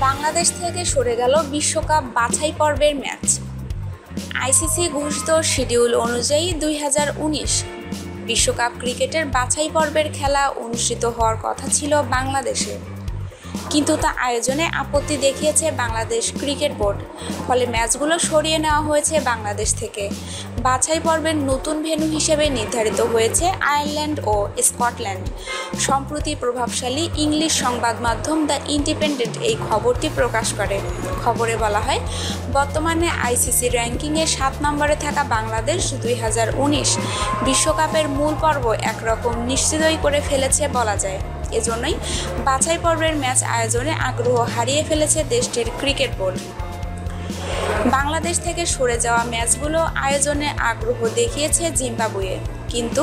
বাংলাদেশ থেকে সরে গেল বিশ্বকাপ বাছাই পর্বের ম্যাচ। আইসিসি ঘোষিত শিডিউল অনুযায়ী দুই বিশ্বকাপ ক্রিকেটের বাছাই পর্বের খেলা অনুষ্ঠিত হওয়ার কথা ছিল বাংলাদেশে। কিন্তু তা আয়োজনে আপত্তি দেখিয়েছে বাংলাদেশ ক্রিকেট বোর্ড। ফলে ম্যাচগুলো সরিয়ে নেওয়া হয়েছে বাংলাদেশ থেকে। বাছাই পর্বের নতুন ভেন্যু হিসেবে নির্ধারিত হয়েছে আয়ারল্যান্ড ও স্কটল্যান্ড। সম্প্রতি প্রভাবশালী ইংলিশ সংবাদ মাধ্যম দ্য ইন্ডিপেন্ডেন্ট এই খবরটি প্রকাশ করে। খবরে বলা হয়, বর্তমানে আইসিসি র্যাঙ্কিংয়ে সাত নম্বরে থাকা বাংলাদেশ দুই বিশ্বকাপের মূল পর্ব একরকম নিশ্চিতই করে ফেলেছে বলা যায়। এজন্যই বাছাই পর্বের ম্যাচ আয়োজনে আগ্রহ হারিয়ে ফেলেছে দেশটির ক্রিকেট বোর্ড। বাংলাদেশ থেকে সরে যাওয়া ম্যাচগুলো আয়োজনে আগ্রহ দেখিয়েছে জিম্বাবুয়ে। কিন্তু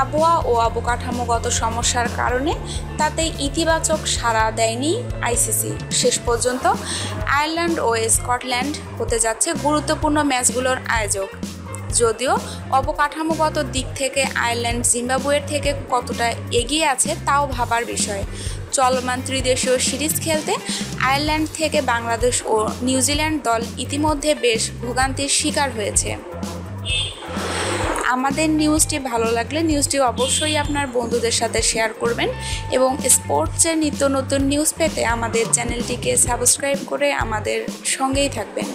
আবহাওয়া ও অবকাঠামোগত সমস্যার কারণে তাতে ইতিবাচক সাড়া দেয়নি আইসিসি। শেষ পর্যন্ত আয়ারল্যান্ড ও স্কটল্যান্ড হতে যাচ্ছে গুরুত্বপূর্ণ ম্যাচগুলোর আয়োজক। যদিও অবকাঠামোগত দিক থেকে আয়ারল্যান্ড জিম্বাবুয়ের থেকে কতটা এগিয়ে আছে তাও ভাবার বিষয়। চলমান ত্রিদেশীয় সিরিজ খেলতে আয়ারল্যান্ড থেকে বাংলাদেশ ও নিউজিল্যান্ড দল ইতিমধ্যে বেশ ভোগান্তির শিকার হয়েছে। আমাদের নিউজটি ভালো লাগলে নিউজটি অবশ্যই আপনার বন্ধুদের সাথে শেয়ার করবেন এবং স্পোর্টসের নিত্য নতুন নিউজ পেতে আমাদের চ্যানেলটিকে সাবস্ক্রাইব করে আমাদের সঙ্গেই থাকবেন।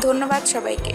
ধন্যবাদ সবাইকে।